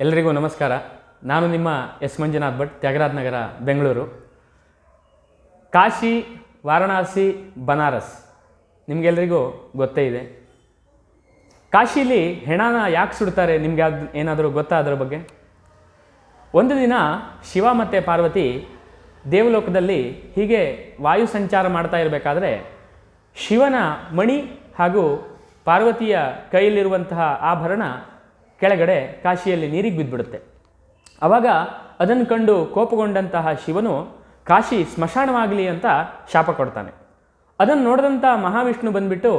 ಎಲ್ಲರಿಗೂ ನಮಸ್ಕಾರ. ನಾನು ನಿಮ್ಮ ಎಸ್ ಮಂಜುನಾಥ್ ಭಟ್, ತ್ಯಾಗರಾಜ್ ನಗರ, ಬೆಂಗಳೂರು. ಕಾಶಿ, ವಾರಣಾಸಿ, ಬನಾರಸ್ ನಿಮಗೆಲ್ರಿಗೂ ಗೊತ್ತೇ ಇದೆ. ಕಾಶಿಲಿ ಹೆಣನ ಯಾಕೆ ಸುಡ್ತಾರೆ, ನಿಮ್ಗೆ ಅದು ಏನಾದರೂ ಗೊತ್ತಾ ಅದರ ಬಗ್ಗೆ? ಒಂದು ದಿನ ಶಿವ ಮತ್ತು ಪಾರ್ವತಿ ದೇವಲೋಕದಲ್ಲಿ ಹೀಗೆ ವಾಯು ಸಂಚಾರ ಮಾಡ್ತಾ ಇರಬೇಕಾದ್ರೆ ಶಿವನ ಮಣಿ ಹಾಗೂ ಪಾರ್ವತಿಯ ಕೈಯಲ್ಲಿರುವಂತಹ ಆಭರಣ ಕೆಳಗಡೆ ಕಾಶಿಯಲ್ಲಿ ನೀರಿಗೆ ಬಿದ್ದುಬಿಡುತ್ತೆ. ಆವಾಗ ಅದನ್ನು ಕಂಡು ಕೋಪಗೊಂಡಂತಹ ಶಿವನು ಕಾಶಿ ಸ್ಮಶಾನವಾಗಲಿ ಅಂತ ಶಾಪ ಕೊಡ್ತಾನೆ. ಅದನ್ನು ನೋಡಿದಂಥ ಮಹಾವಿಷ್ಣು ಬಂದ್ಬಿಟ್ಟು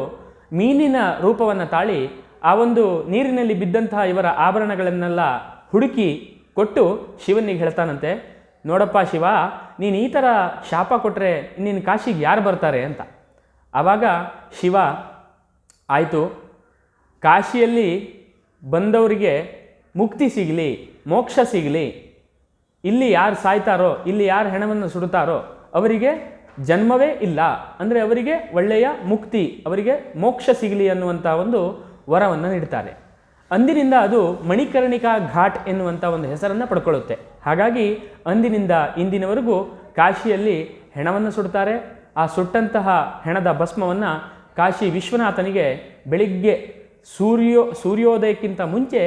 ಮೀನಿನ ರೂಪವನ್ನು ತಾಳಿ ಆ ಒಂದು ನೀರಿನಲ್ಲಿ ಬಿದ್ದಂತಹ ಇವರ ಆಭರಣಗಳನ್ನೆಲ್ಲ ಹುಡುಕಿ ಕೊಟ್ಟು ಶಿವನಿಗೆ ಹೇಳ್ತಾನಂತೆ, ನೋಡಪ್ಪ ಶಿವ, ನೀನು ಈ ಥರ ಶಾಪ ಕೊಟ್ಟರೆ ನಿನ್ನ ಕಾಶಿಗೆ ಯಾರು ಬರ್ತಾರೆ? ಅಂತ. ಆವಾಗ ಶಿವ, ಆಯಿತು, ಕಾಶಿಯಲ್ಲಿ ಬಂದವರಿಗೆ ಮುಕ್ತಿ ಸಿಗಲಿ, ಮೋಕ್ಷ ಸಿಗಲಿ. ಇಲ್ಲಿ ಯಾರು ಸಾಯ್ತಾರೋ, ಇಲ್ಲಿ ಯಾರು ಹೆಣವನ್ನು ಸುಡುತ್ತಾರೋ, ಅವರಿಗೆ ಜನ್ಮವೇ ಇಲ್ಲ. ಅಂದರೆ ಅವರಿಗೆ ಒಳ್ಳೆಯ ಮುಕ್ತಿ, ಅವರಿಗೆ ಮೋಕ್ಷ ಸಿಗಲಿ ಅನ್ನುವಂಥ ಒಂದು ವರವನ್ನು ನೀಡ್ತಾರೆ. ಅಂದಿನಿಂದ ಅದು ಮಣಿಕರ್ಣಿಕಾ ಘಾಟ್ ಎನ್ನುವಂಥ ಒಂದು ಹೆಸರನ್ನು ಪಡ್ಕೊಳ್ಳುತ್ತೆ. ಹಾಗಾಗಿ ಅಂದಿನಿಂದ ಇಂದಿನವರೆಗೂ ಕಾಶಿಯಲ್ಲಿ ಹೆಣವನ್ನು ಸುಡ್ತಾರೆ ಆ ಸುಟ್ಟಂತಹ ಹೆಣದ ಭಸ್ಮವನ್ನು ಕಾಶಿ ವಿಶ್ವನಾಥನಿಗೆ ಬೆಳಿಗ್ಗೆ ಸೂರ್ಯೋ ಸೂರ್ಯೋದಯಕ್ಕಿಂತ ಮುಂಚೆ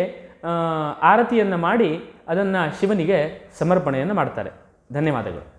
ಆರತಿಯನ್ನು ಮಾಡಿ ಅದನ್ನು ಶಿವನಿಗೆ ಸಮರ್ಪಣೆಯನ್ನು ಮಾಡ್ತಾರೆ. ಧನ್ಯವಾದಗಳು.